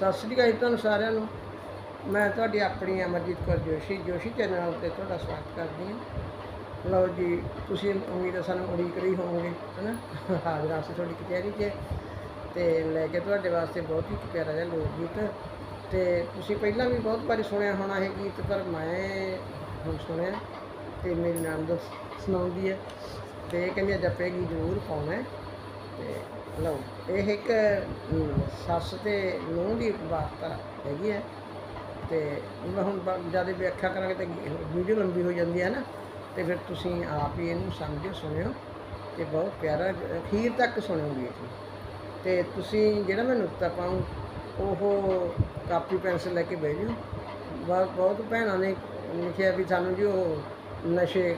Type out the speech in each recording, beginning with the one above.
ਸਤਿ ਸ੍ਰੀ ਅਕਾਲ ਜੀ ਤੁਹਾਨੂੰ ਸਾਰਿਆਂ ਨੂੰ। ਮੈਂ ਤੁਹਾਡੀ ਆਪਣੀ ਅਮਰਜੀਤ ਕੌਰ ਜੋਸ਼ੀ ਜੋਸ਼ੀ ਚੈਨਲ ਤੇ ਤੁਹਾਡਾ ਸਵਾਗਤ ਕਰਦੀ ਹਾਂ। ਲਓ ਜੀ, ਤੁਸੀਂ ਉਮੀਦ ਹੈ ਸਾਨੂੰ ਉਡੀਕ ਰਹੀ ਹੋਵੋਗੇ, ਹਨਾ? ਹਾਜ਼ਰ ਅਸੀਂ ਤੁਹਾਡੀ ਕਚਹਿਰੀ 'ਚ। ਤੇ ਲੈ ਕੇ ਤੁਹਾਡੇ ਵਾਸਤੇ ਬਹੁਤ ਹੀ ਪਿਆਰਾ ਜਿਹਾ ਲੋਕ ਗੀਤ ਤੇ ਤੁਸੀਂ ਪਹਿਲਾਂ ਵੀ ਬਹੁਤ ਵਾਰੀ ਸੁਣਿਆ ਹੋਣਾ ਇਹ ਗੀਤ, ਪਰ ਮੈਂ ਹੁਣ ਸੁਣਿਆ। ਤੇ ਮੇਰੀ ਨਣਦ ਸੁਣਾਉਂਦੀ ਹੈ। ਤੇ ਇਹ ਕਹਿੰਦੀ ਅੱਜ ਆਪਾਂ ਗੀਤ ਜ਼ਰੂਰ ਪਾਉਣਾ ਲਓ, ਇਹ ਇੱਕ ਸੱਸ ਤੇ ਨੂੰਹ ਦੀ ਵਾਰਤਾ ਹੈਗੀ ਹੈ ਤੇ ਮੈਂ ਹੁਣ ਜ਼ਿਆਦਾ ਵਿਆਖਿਆ ਕਰਾਂਗੇ ਤੇ ਵੀਡੀਓ ਲੰਬੀ ਹੋ ਜਾਂਦੀ ਹੈ ਨਾ, ਤੇ ਫਿਰ ਤੁਸੀਂ ਆਪ ਹੀ ਇਹਨੂੰ ਸਮਝਿਓ ਸੁਣਿਓ ਤੇ ਬਹੁਤ ਪਿਆਰਾ, ਅਖੀਰ ਤੱਕ ਸੁਣਿਓ ਗੀਤ ਨੂੰ ਤੇ ਤੁਸੀਂ ਜਿਹੜਾ ਮੈਂ ਨੁਕਤਾ ਪਾਉਂ ਉਹ ਕਾਪੀ ਪੈਨਸਲ ਲੈ ਕੇ ਬਹਿ ਜਾਓ। ਬਹੁਤ ਬਹੁਤ ਭੈਣਾਂ ਨੇ ਲਿਖਿਆ ਵੀ ਸਾਨੂੰ ਜੀ ਉਹ ਨਸ਼ੇ,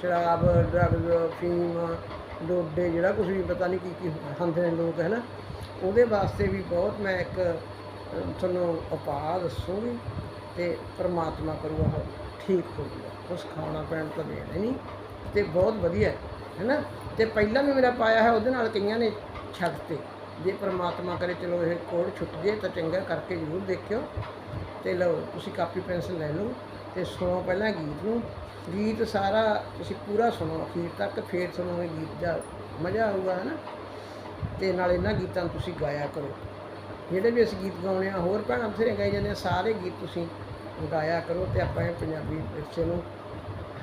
ਸ਼ਰਾਬ ਡਰੱਗਸ ਫੀਮ ਡੋਡੇ ਜਿਹੜਾ ਕੁਝ ਵੀ ਪਤਾ ਨਹੀਂ ਕੀ ਕੀ ਖਾਂਦੇ ਨੇ ਲੋਕ ਹੈ ਨਾ ਉਹਦੇ ਵਾਸਤੇ ਵੀ ਬਹੁਤ ਮੈਂ ਇੱਕ ਤੁਹਾਨੂੰ ਉਪਾਅ ਦੱਸੂਗੀ ਤੇ ਪ੍ਰਮਾਤਮਾ ਕਰੂਗਾ ਉਹ ਠੀਕ ਹੋ ਜਾਊਗਾ ਉਸ ਖਾਣਾ ਪੈਣ ਤਾਂ ਦੇਣਾ ਨਹੀਂ ਤੇ ਬਹੁਤ ਵਧੀਆ ਹੈ ਨਾ ਤੇ ਪਹਿਲਾਂ ਵੀ ਮੇਰਾ ਪਾਇਆ ਹੈ ਉਹਦੇ ਨਾਲ ਕਈਆਂ ਨੇ ਛੱਡ ਤੇ। ਜੇ ਪ੍ਰਮਾਤਮਾ ਕਰੇ, ਚਲੋ ਇਹ ਕੋੜ ਛੁੱਟ ਜੇ ਤਾਂ ਚੰਗਾ ਕਰਕੇ ਜ਼ਰੂਰ ਦੇਖਿਓ। ਤੇ ਲਓ, ਤੁਸੀਂ ਕਾਪੀ, ਪੈਨਸਲ ਲੈ ਲਓ ਤੇ ਸੁਣੋ ਪਹਿਲਾਂ ਗੀਤ ਨੂੰ। ਗੀਤ ਸਾਰਾ ਤੁਸੀਂ ਪੂਰਾ ਸੁਣੋ, ਅਖੀਰ ਤੱਕ ਫੇਰ ਇਹ ਗੀਤ ਦਾ ਮਜ਼ਾ ਆਊਗਾ ਹੈ ਨਾ ਤੇ ਨਾਲ ਇਹਨਾਂ ਗੀਤਾਂ ਨੂੰ ਤੁਸੀਂ ਗਾਇਆ ਕਰੋ। ਜਿਹੜੇ ਵੀ ਅਸੀਂ ਗੀਤ ਗਾਉਣੇ ਆ, ਹੋਰ ਭੈਣਾਂ ਬਥੇਰੇ ਗਾਈ ਜਾਂਦੇ ਆ, ਸਾਰੇ ਗੀਤ ਤੁਸੀਂ ਗਾਇਆ ਕਰੋ ਤੇ ਆਪਾਂ ਇਹ ਪੰਜਾਬੀ ਵਿਰਸੇ ਨੂੰ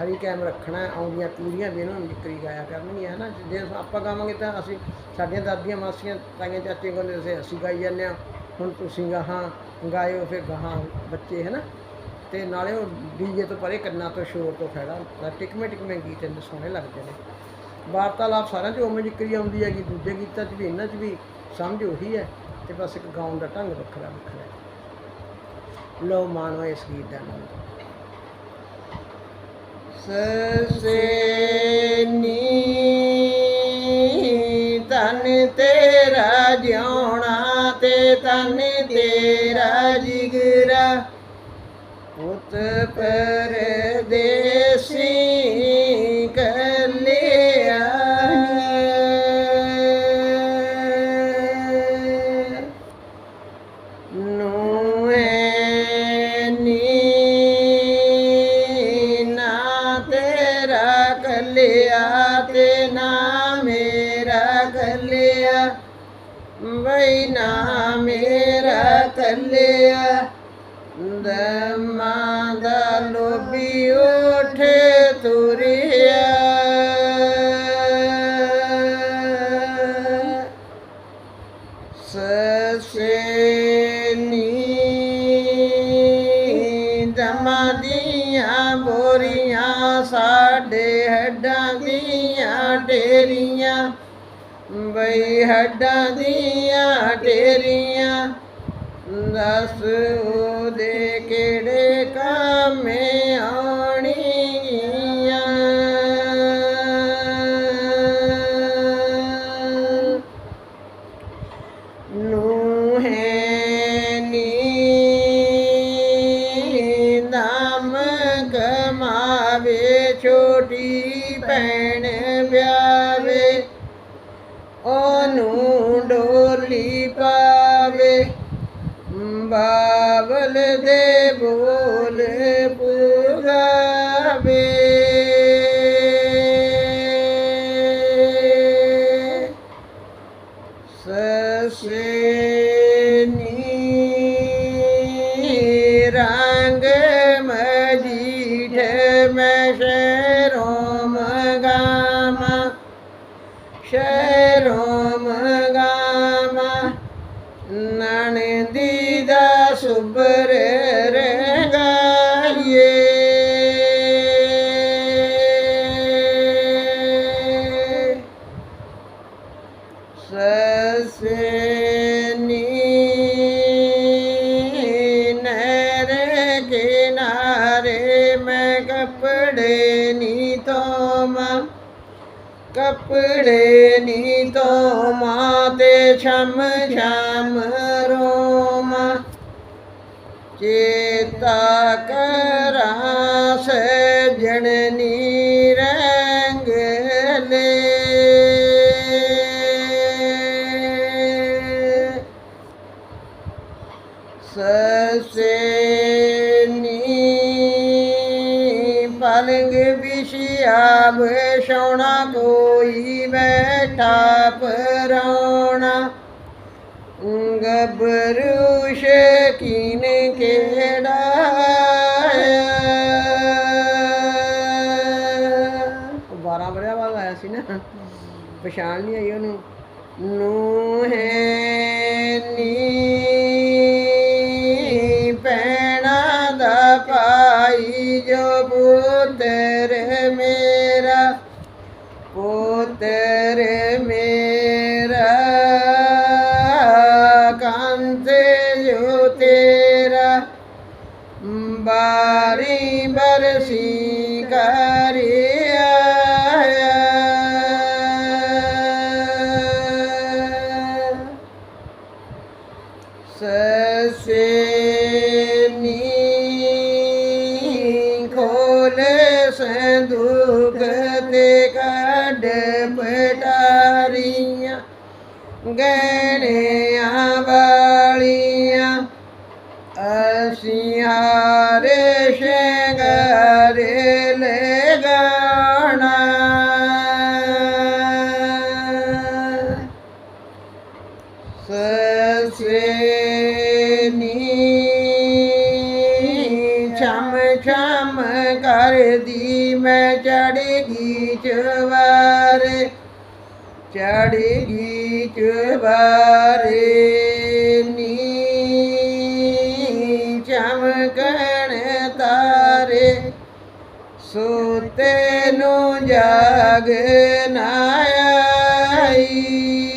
ਹਰੀ ਕਾਇਮ ਰੱਖਣਾ, ਆਉਂਦੀਆਂ ਪੀੜ੍ਹੀਆਂ ਵੀ ਇਹਨਾਂ ਨੂੰ ਜ਼ਿਕਰੀ ਗਾਇਆ ਕਰਨਗੀਆਂ ਹੈ ਨਾ ਜੇ ਆਪਾਂ ਗਾਵਾਂਗੇ ਤਾਂ ਅਸੀਂ ਸਾਡੀਆਂ ਦਾਦੀਆਂ ਮਾਸੀਆਂ, ਤਾਈਆਂ ਚਾਚੀਆਂ ਕਹਿੰਦੇ ਸੀ ਅਸੀਂ ਗਾਈ ਜਾਂਦੇ ਹਾਂ ਹੁਣ ਤੁਸੀਂ ਗਾਹਾਂ, ਗਾਇਓ, ਫਿਰ ਗਾਹਾਂ ਬੱਚੇ ਹੈ ਨਾ ਤੇ ਨਾਲੇ ਉਹ ਡੀਜੇ ਤੋਂ ਪਰੇ ਕੰਨਾਂ ਤੋਂ ਸ਼ੋਰ ਤੋਂ ਫਾਇਦਾ ਟਿਕਮੇ ਟਿਕਮੇ ਗੀਤ ਇੰਨੇ ਸੋਹਣੇ ਲੱਗਦੇ ਨੇ। ਵਾਰਤਾਲਾਪ ਸਾਰਿਆਂ 'ਚ ਉਵੇਂ ਜ਼ਿਕਰੀ ਆਉਂਦੀ ਹੈਗੀ, ਦੂਜੇ ਗੀਤਾਂ 'ਚ ਵੀ, ਇਹਨਾਂ 'ਚ ਵੀ, ਸਮਝ ਉਹੀ ਹੈ। ਤੇ ਬਸ ਇੱਕ ਗਾਉਣ ਦਾ ਢੰਗ ਵੱਖਰਾ ਵੱਖਰਾ ਲੋ ਮਾਣੋ ਇਸ ਗੀਤ ਦਾ ਆਨੰਦ ਸਸੇਨੀ ਤਨ ਤੇਰਾ ਜਿਉਣਾ ਤੇ ਤਨ ਪਰਦੇਸੀ ਕੱਲਿਆ। ਨੂਏ ਨੀ ਨਾ ਤੇਰਾ ਕੱਲਿਆ ਤੇ ਨਾ ਮੇਰਾ ਕੱਲਿਆ। ਬਈ ਨਾ ਮੇਰਾ ਕੱਲਿਆ ਦਮਾਂ ਦਾ ਲੋਭੀ ਉਠੇ ਤੁਰਿਆ। ਸਸੇਨੀ ਦਮਾਦੀਆਂ ਬੋਰੀਆਂ, ਸਾਡੇ ਹੱਡਾਂ ਦੀਆਂ ਢੇਰੀਆਂ। ਬਈ ਹੱਡਾਂ ਦੀਆਂ ਢੇਰੀਆਂ। ਦੱਸ ਉਹਦੇ ਕਿਹੜੇ ਕਾਮੇ ਆਉਣੀਆਂ ਪੁਗਾਵੇ ਸਸਨੀ ਰੰਗ ਮਜੀਠ ਮੈਂ ਸ਼ਹਿਰੋਂ ਮਗਾਮਾ ਸ਼ਹਿਰੋਂ ਮਗਾਮਾ ਨਣਦੀ ਦਾ ਸੁਬਰ ਕਪੜੇ ਨੀ ਤੋਮਾ ਤੇ ਛਮ ਛਮ ਰੋਮਾ ਚੇਤਾ ਕਰਾਂ ਵਿਸ਼ਿਆ ਬਸ਼ੌਣਾ ਕੋਈ ਬੈਠਾ ਪਰਾਉਣਾ। ਗੱਭਰੂ ਸ਼ਕੀਨ ਕਿਹੜਾ ਉਹ 12 ਵਰਿਆ ਬਾਅਦ ਆਇਆ ਸੀ ਨਾ। ਪਛਾਣ ਨਹੀਂ ਆਈ ਉਹਨੂੰ। ਨੂੰ ਹੈ ਨੀ Sucesso! ਚਵਾਰੇ ਚੜਗੀ ਚਵਾਰੇ ਨੀ ਚਮਕਣ ਤਾਰੇ ਸੋਤੇ ਨੂੰ ਜਾਗ ਨਾ ਆਈ।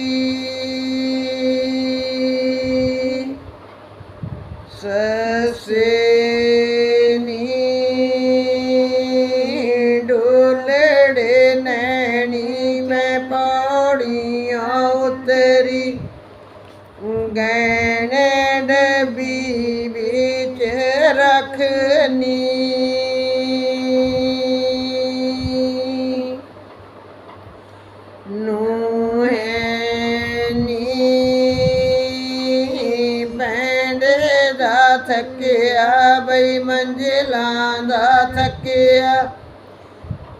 ਵਿੱਚ ਰੱਖਨੀ। ਨੂੰ ਹੈ ਨੀ ਪੈਂਡ ਦਾ ਥੱਕਿਆ, ਬਈ ਮੰਜ਼ਿਲਾਂ ਦਾ ਥੱਕਿਆ।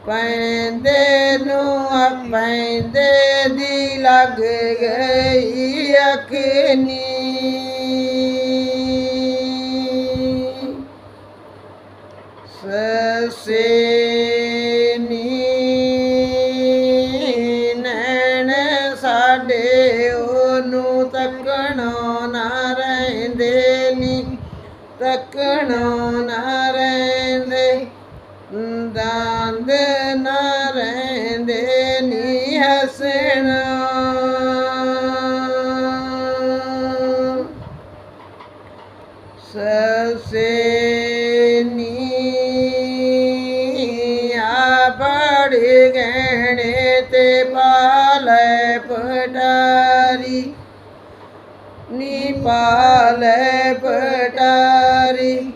ਪੈਂਦੇ ਨੂੰ ਆ ਪੈਂਦੇ ਦੀ ਲੱਗ ਗਈ ਅਖਨੀ ਨੀ ਨੈਣ ਸਾਡੇ ਉਹਨੂੰ ਤੱਕਣੋਂ ਨਾ ਰਹਿੰਦੇ ਨੀ, ਤੱਕਣੋਂ ਨਾ ਰਹਿੰਦੇ, ਦੰਦ ਨਾ ਰਹਿੰਦੇ ਨੀ ਹਸਣਾ। ਪਾਲੇ ਪਟਾਰੀ,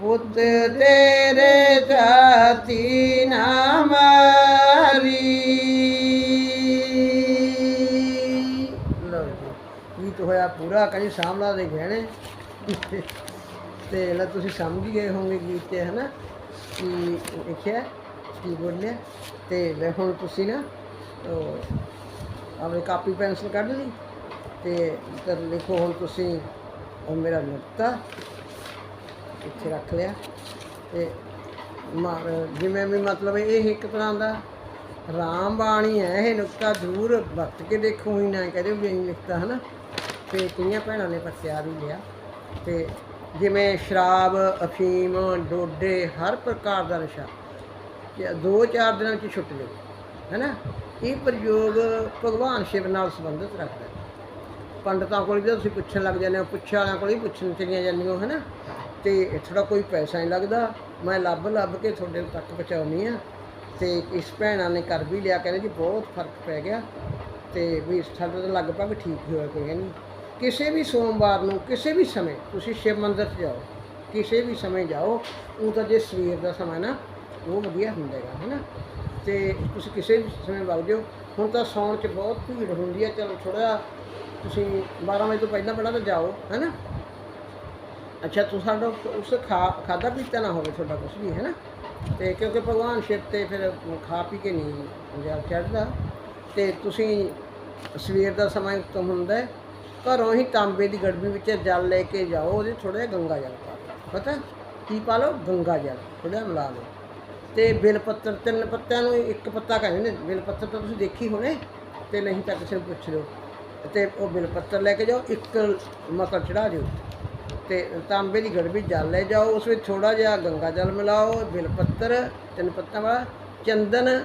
ਪੁੱਤ ਤੇਰੇ ਜਾਤੀ ਨਾ ਮਾਰੀ। ਲਓ ਜੀ, ਗੀਤ ਹੋਇਆ ਪੂਰਾ, ਕਹਿੰਦੇ ਸਾਹਮਣਾ ਦੇ ਗਹਿਣੇ। ਤੇ ਲੈ ਤੁਸੀਂ ਸਮਝ ਗਏ ਹੋਵੋਗੇ ਗੀਤ ਤੇ, ਹਨਾ? ਕਿ ਦੇਖਿਆ ਕੀ ਬੋਲਿਆ? ਤੇ ਲੈ ਹੁਣ ਤੁਸੀਂ ਨਾ, ਉਹ ਆਪਣੇ ਕਾਪੀ ਪੈਨਸਲ ਕੱਢ ਲਈ। ਤੇ ਤੇ ਲਿਖੋ ਹੁਣ ਤੁਸੀਂ ਉਹ ਮੇਰਾ ਨੁਕਤਾ। ਇੱਥੇ ਰੱਖ ਲਿਆ। ਤੇ ਮਾ- ਜਿਵੇਂ ਵੀ ਮਤਲਬ ਇਹ ਇੱਕ ਤਰ੍ਹਾਂ ਦਾ ਰਾਮ ਬਾਣੀ ਹੈ, ਇਹ ਨੁਕਤਾ ਜ਼ਰੂਰ ਵਰਤ ਕੇ ਦੇਖੋ ਹੀ ਨਾ ਕਹਦੇ ਵੀ ਨਹੀਂ ਲਿਖਤਾ, ਹਨਾ? ਤੇ ਕਈਆਂ ਭੈਣਾਂ ਨੇ ਪਰਚਿਆ ਵੀ ਲਿਆ। ਤੇ ਜਿਵੇਂ ਸ਼ਰਾਬ, ਅਫੀਮ, ਡੋਡੇ, ਹਰ ਪ੍ਰਕਾਰ ਦਾ ਨਸ਼ਾ ਦੋ ਚਾਰ ਦਿਨਾਂ ਵਿੱਚ ਛੁੱਟ ਜਾਵੇ ਹੈਨਾ? ਇਹ ਪ੍ਰਯੋਗ ਭਗਵਾਨ ਸ਼ਿਵ ਨਾਲ ਸੰਬੰਧਿਤ ਰੱਖਦਾ। ਪੰਡਤਾਂ ਕੋਲ ਵੀ ਤੁਸੀਂ ਪੁੱਛਣ ਲੱਗ ਜਾਂਦੇ ਹੋ ਪੁੱਛਿਆ ਵਾਲਿਆਂ ਕੋਲ ਵੀ ਪੁੱਛਣ ਚਲੀਆਂ ਜਾਂਦੀਆਂ ਹੋ ਹੈਨਾ? ਤੇ ਥੋੜਾ ਕੋਈ ਪੈਸਾ ਨਹੀਂ ਲੱਗਦਾ। ਮੈਂ ਲੱਭ ਲੱਭ ਕੇ ਤੁਹਾਡੇ ਤੱਕ ਪਹੁੰਚਾਉਣੀ ਆ ਤੇ ਇਸ ਭੈਣਾਂ ਨੇ ਕਰ ਵੀ ਲਿਆ, ਕਹਿੰਦੇ ਜੀ ਬਹੁਤ ਫ਼ਰਕ ਪੈ ਗਿਆ। ਤੇ ਵੀ ਸਾਡੇ ਤਾਂ ਲਗਭਗ ਠੀਕ ਹੀ ਹੋਇਆ ਕੋਈ ਨਹੀਂ ਕਿਸੇ ਵੀ ਸੋਮਵਾਰ ਨੂੰ, ਕਿਸੇ ਵੀ ਸਮੇਂ ਤੁਸੀਂ ਸ਼ਿਵ ਮੰਦਿਰ 'ਚ ਜਾਓ, ਕਿਸੇ ਵੀ ਸਮੇਂ ਜਾਓ, ਉਹ ਤਾਂ ਜੇ ਸਵੇਰ ਦਾ ਸਮਾਂ ਨਾ, ਉਹ ਵਧੀਆ ਹੁੰਦਾ ਹੈਗਾ ਹੈ ਨਾ ਤੇ ਤੁਸੀਂ ਕਿਸੇ ਵੀ ਸਮੇਂ ਵਗ ਜਾਓ। ਹੁਣ ਤਾਂ ਸੌਣ 'ਚ ਬਹੁਤ ਭੀੜ ਹੁੰਦੀ ਹੈ, ਚਲੋ ਥੋੜਾ ਤੁਸੀਂ 12 ਵਜੇ ਤੋਂ ਪਹਿਲਾਂ ਪਹਿਲਾਂ ਤਾਂ ਜਾਓ ਹੈ ਨਾ ਅੱਛਾ ਤੁਸੀਂ ਸਾਡਾ ਉਸ ਖਾ ਖਾਦਾ ਪੀਤਾ ਨਾ ਹੋਵੇ, ਤੁਹਾਡਾ ਕੁਝ ਵੀ ਹੈ ਨਾ ਤੇ ਕਿਉਂਕਿ ਭਗਵਾਨ ਸ਼ਿਵ ਤੇ ਫਿਰ ਖਾ ਪੀ ਕੇ ਨਹੀਂ ਜਲ ਚੜਦਾ ਤੇ ਤੁਸੀਂ ਸਵੇਰ ਦਾ ਸਮਾਂ ਉੱਤਮ ਹੁੰਦਾ ਹੈ, ਘਰੋਂ ਹੀ ਤਾਂਬੇ ਦੀ ਗੜਬੀ ਵਿੱਚ ਜਲ ਲੈ ਕੇ ਜਾਓ, ਉਹਦੇ ਥੋੜਾ ਜਿਹਾ ਗੰਗਾ ਜਲ ਪਾ ਲਓ ਪਤਾ? ਕੀ ਪਾ ਲਓ? ਗੰਗਾ ਜਲ ਥੋੜਾ ਜਿਹਾ ਮਿਲਾ ਲਓ ਤੇ ਬਿਲ ਪੱਤਰ, ਤਿੰਨ ਪੱਤਿਆਂ ਨੂੰ ਇੱਕ ਪੱਤਾ ਕਹਿੰਦੇ ਨੇ, ਬਿਲ ਪੱਤਰ ਤਾਂ ਤੁਸੀਂ ਦੇਖੀ ਹੋਣੇ, ਤੇ ਨਹੀਂ ਤਾਂ ਕਿਸੇ ਨੂੰ ਪੁੱਛ ਲਿਓ। ਤੇ ਉਹ ਬਿਲ ਪੱਤਰ ਲੈ ਕੇ ਜਾਓ, ਇੱਕ ਮਕਰ ਚੜਾ ਦਿਓ। ਤੇ ਤਾਂਬੇ ਦੀ ਗੜਬੀ ਜਲ ਲੈ ਜਾਓ, ਉਸ ਵਿੱਚ ਥੋੜਾ ਜਿਹਾ ਗੰਗਾ ਜਲ ਮਿਲਾਓ, ਬਿਲ ਪੱਤਰ, ਤਿੰਨ ਪੱਤਿਆਂ ਵਾਲਾ, ਚੰਦਨ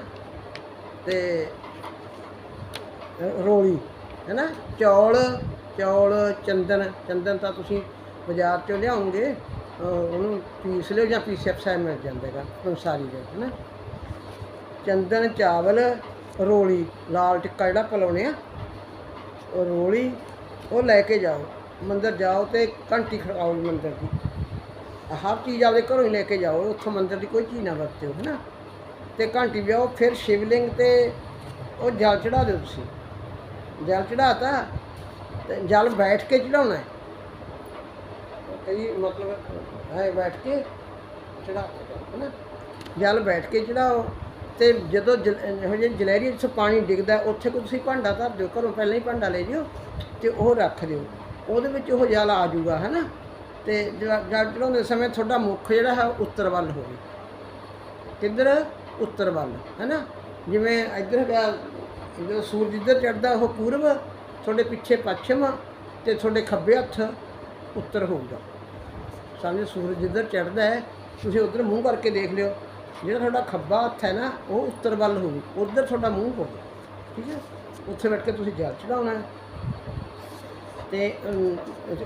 ਤੇ ਰੋਲੀ, ਹੈ ਨਾ? ਚੌਲ ਚੌਲ, ਚੰਦਨ ਚੰਦਨ ਤਾਂ ਤੁਸੀਂ ਬਾਜ਼ਾਰ ਚੋਂ ਲਿਆਉਂਗੇ ਉਹਨੂੰ ਪੀਸ ਲਿਓ ਜਾਂ ਪੀਸਿਆ ਪਸਾਇਆ ਮਿਲ ਜਾਂਦਾਗਾ ਪੰਸਾਰੀ ਦੇ ਹੈ ਨਾ? ਚੰਦਨ, ਚਾਵਲ, ਰੋਲੀ, ਲਾਲ ਟਿੱਕਾ ਜਿਹੜਾ ਪਲਾਉਣੇ ਆ ਰੋਲੀ ਉਹ ਲੈ ਕੇ ਜਾਓ ਮੰਦਰ ਜਾਓ ਤੇ ਘੰਟੀ ਖੜਕਾਓ ਮੰਦਰ ਦੀ। ਹਰ ਚੀਜ਼ ਆਪਦੇ ਘਰੋਂ ਹੀ ਲੈ ਕੇ ਜਾਓ ਉੱਥੋਂ ਮੰਦਰ ਦੀ ਕੋਈ ਚੀਜ਼ ਨਾ ਵਰਤਿਓ ਹੈ ਨਾ ਤੇ ਘੰਟੀ ਵਿਆਓ ਫਿਰ ਸ਼ਿਵਲਿੰਗ ਤੇ ਉਹ ਜਲ ਚੜਾ ਦਿਓ ਤੁਸੀਂ। ਜਲ ਚੜਾਤਾ ਤੇ ਜਲ ਬੈਠ ਕੇ ਚੜਾਉਣਾ ਹੈ ਕਈ ਮਤਲਬ ਹੈ ਬੈਠ ਕੇ ਚੜਾ ਹੈ ਨਾ ਜਲ ਬੈਠ ਕੇ ਚੜਾਓ ਤੇ ਜਦੋਂ ਜਲ- ਇਹੋ ਜਿਹੇ ਜਲੈਰੀ ਜਿੱਥੇ ਪਾਣੀ ਡਿੱਗਦਾ, ਉੱਥੇ ਕੋਈ ਤੁਸੀਂ ਭਾਂਡਾ ਧਰ ਦਿਓ, ਘਰੋਂ ਪਹਿਲਾਂ ਹੀ ਭਾਂਡਾ ਲੈ ਜਿਓ ਤੇ ਉਹ ਰੱਖ ਦਿਓ। ਉਹਦੇ ਵਿੱਚ ਉਹ ਜਲ ਆ ਜਾਊਗਾ ਹੈ ਨਾ ਤੇ ਜਲ ਜਲ ਚੜਾਉਂਦੇ ਸਮੇਂ ਤੁਹਾਡਾ ਮੁੱਖ ਜਿਹੜਾ ਹੈ ਉੱਤਰ ਵੱਲ ਹੋਵੇ। ਕਿੱਧਰ? ਉੱਤਰ ਵੱਲ ਹੈ ਨਾ ਜਿਵੇਂ ਇੱਧਰ ਹੈਗਾ, ਜਦੋਂ ਸੂਰਜ ਇੱਧਰ ਚੜਦਾ ਉਹ ਪੂਰਬ, ਤੁਹਾਡੇ ਪਿੱਛੇ ਪੱਛਮ ਤੇ ਤੁਹਾਡੇ ਖੱਬੇ ਹੱਥ ਉੱਤਰ ਹੋਊਗਾ। ਸਮਝੋ, ਸੂਰਜ ਜਿੱਧਰ ਚੜਦਾ ਹੈ, ਤੁਸੀਂ ਉਧਰ ਮੂੰਹ ਕਰਕੇ ਦੇਖ ਲਿਓ। ਜਿਹੜਾ ਤੁਹਾਡਾ ਖੱਬਾ ਹੱਥ ਹੈ ਨਾ ਉਹ ਉੱਤਰ ਵੱਲ ਹੋਊ ਉਧਰ ਤੁਹਾਡਾ ਮੂੰਹ ਹੋਊਗਾ ਠੀਕ ਹੈ? ਉੱਥੇ ਬੈਠ ਕੇ ਤੁਸੀਂ ਜਲ ਚੜਾਉਣਾ ਹੈ। ਤੇ ਅਮ,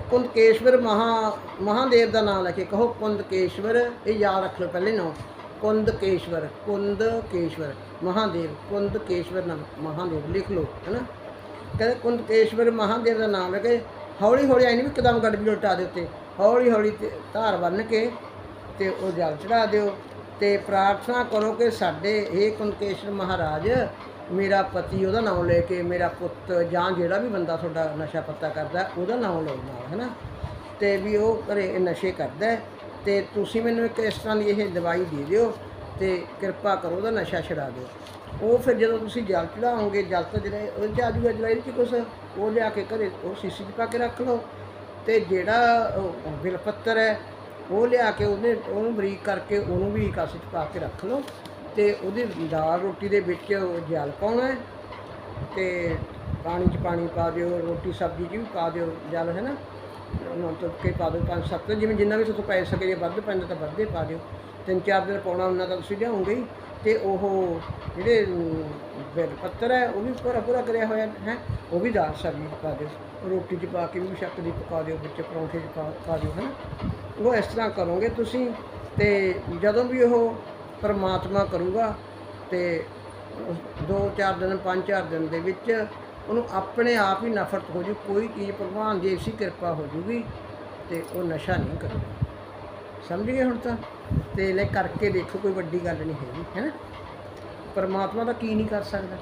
ਕੁੰਦਕੇਸ਼ਵਰ ਮਹਾ ਮਹਾਦੇਵ ਦਾ ਨਾਮ ਲੈ ਕੇ ਕਹੋ ਕੁੰਦਕੇਸ਼ਵਰ ਇਹ ਯਾਦ ਰੱਖ ਲਓ ਪਹਿਲੇ ਨਾਮ ਕੁੰਦਕੇਸ਼ਵਰ ਕੁੰਦਕੇਸ਼ਵਰ ਮਹਾਦੇਵ ਕੁੰਦਕੇਸ਼ਵਰ ਨਾਮ ਮਹਾਦੇਵ ਲਿਖ ਲਓ ਹੈ ਨਾ? ਕਹਿੰਦੇ ਕੁੰਦਕੇਸ਼ਵਰ ਮਹਾਦੇਵ ਦਾ ਨਾਮ ਲੈ ਕੇ ਹੌਲੀ ਹੌਲੀ ਆਈ ਨਹੀਂ ਵੀ ਕਦਮ ਇੱਕਦਮ ਵੀ ਉਲਟਾ ਦੇ ਉੱਤੇ ਹੌਲੀ ਹੌਲੀ ਧਾਰ ਬੰਨ ਕੇ ਤੇ ਉਹ ਜਲ ਚੜਾ ਦਿਓ। ਤੇ ਪ੍ਰਾਰਥਨਾ ਕਰੋ ਕਿ ਸਾਡੇ ਇਹ ਕੁੰਦਕੇਸ਼ਵਰ ਮਹਾਰਾਜ, ਮੇਰਾ ਪਤੀ ਉਹਦਾ ਨਾਮ ਲੈ ਕੇ ਮੇਰਾ ਪੁੱਤ ਜਾਂ ਜਿਹੜਾ ਵੀ ਬੰਦਾ ਤੁਹਾਡਾ ਨਸ਼ਾ ਪੱਤਾ ਕਰਦਾ, ਉਹਦਾ ਨਾਮ ਲਓ ਨਾਲ ਹੈ ਨਾ ਤੇ ਵੀ ਉਹ ਘਰੇ ਨਸ਼ੇ ਕਰਦਾ ਹੈ ਤੇ ਤੁਸੀਂ ਮੈਨੂੰ ਇੱਕ ਇਸ ਤਰ੍ਹਾਂ ਦੀ ਇਹ ਦਵਾਈ ਦੇ ਦਿਓ ਤੇ ਕਿਰਪਾ ਕਰੋ ਉਹਦਾ ਨਸ਼ਾ ਛਡਾ ਦਿਓ। ਉਹ ਫਿਰ ਜਦੋਂ ਤੁਸੀਂ ਜਲ ਚੜਾਓਗੇ, ਜਲ ਤਾਂ ਜਿਹੜਾ ਉਹ 'ਚ ਆ ਜਲਾਈ ਚ ਕੁਛ, ਉਹ ਲਿਆ ਕੇ ਘਰੇ ਉਹ ਸੀਸੀ 'ਚ ਪਾ ਕੇ ਰੱਖ ਲਓ ਤੇ ਜਿਹੜਾ ਉਹ ਬਿਲ ਪੱਤਰ ਹੈ ਉਹ ਲਿਆ ਕੇ ਉਹਨੇ, ਉਹਨੂੰ ਬਰੀਕ ਕਰਕੇ ਉਹਨੂੰ ਵੀ ਕਾਸੇ 'ਚ ਪਾ ਕੇ ਰੱਖ ਲਓ ਤੇ ਉਹਦੀ ਦਾਲ ਰੋਟੀ ਦੇ ਵਿੱਚ ਜਲ ਪਾਉਣਾ ਹੈ ਤੇ ਪਾਣੀ 'ਚ ਪਾਣੀ ਪਾ ਦਿਓ, ਰੋਟੀ ਸਬਜ਼ੀ 'ਚ ਵੀ ਪਾ ਦਿਓ ਜਲ, ਹੈ ਨਾ? ਉਹਨਾਂ ਤੋਂ ਕੇ ਪਾ ਦਿਓ, ਪੰਜ ਸੱਤ, ਜਿਵੇਂ ਜਿੰਨਾ ਵੀ ਤੁਹਾਨੂੰ ਪੈ ਸਕੇ ਜੇ ਵੱਧ ਪੈਂਦਾ ਤਾਂ ਵੱਧੇ ਪਾ ਦਿਓ। ਤਿੰਨ ਚਾਰ ਦਿਨ ਪਾਉਣਾ, ਉਹਨਾਂ ਤਾਂ ਤੁਸੀਂ ਲਿਆਉਂਗੇ ਹੀ। ਤੇ ਉਹ ਜਿਹੜੇ ਅਮ, ਪੱਤਰ ਹੈ ਉਹ ਵੀ ਪੂਰਾ ਪੂਰਾ ਕਰਿਆ ਹੋਇਆ ਹੈ ਉਹ ਵੀ ਦਾਲ ਸਬਜ਼ੀ 'ਚ ਪਾ ਦਿਓ ਰੋਟੀ 'ਚ ਪਾ ਕੇ ਵੀ ਸ਼ੱਕ ਦੀ ਪਕਾ ਦਿਓ ਵਿੱਚ ਪਰੌਂਠੇ 'ਚ ਪਾ ਪਾ ਦਿਓ ਹੈ ਨਾ ਉਹ ਇਸ ਤਰ੍ਹਾਂ ਕਰੋਗੇ ਤੁਸੀਂ ਤੇ ਜਦੋਂ ਵੀ ਉਹ ਪਰਮਾਤਮਾ ਕਰੂਗਾ ਤੇ ਉਸ ਦੋ ਚਾਰ ਦਿਨ ਪੰਜ ਚਾਰ ਦਿਨ ਦੇ ਵਿੱਚ ਉਹਨੂੰ ਆਪਣੇ ਆਪ ਹੀ ਨਫ਼ਰਤ ਹੋ ਜੂ ਕੋਈ ਚੀਜ਼ ਭਗਵਾਨ ਦੀ ਐਸੀ ਕਿਰਪਾ ਹੋ ਜੂਗੀ ਤੇ ਉਹ ਨਸ਼ਾ ਨਹੀਂ ਕਰੂਗਾ। ਸਮਝ ਗਏ ਹੁਣ ਤਾਂ? ਤੇ ਲੈ ਕਰਕੇ ਦੇਖੋ, ਕੋਈ ਵੱਡੀ ਗੱਲ ਨਹੀਂ ਹੈਗੀ, ਹੈ ਨਾ? ਪਰਮਾਤਮਾ ਦਾ ਕੀ ਨਹੀਂ ਕਰ ਸਕਦਾ।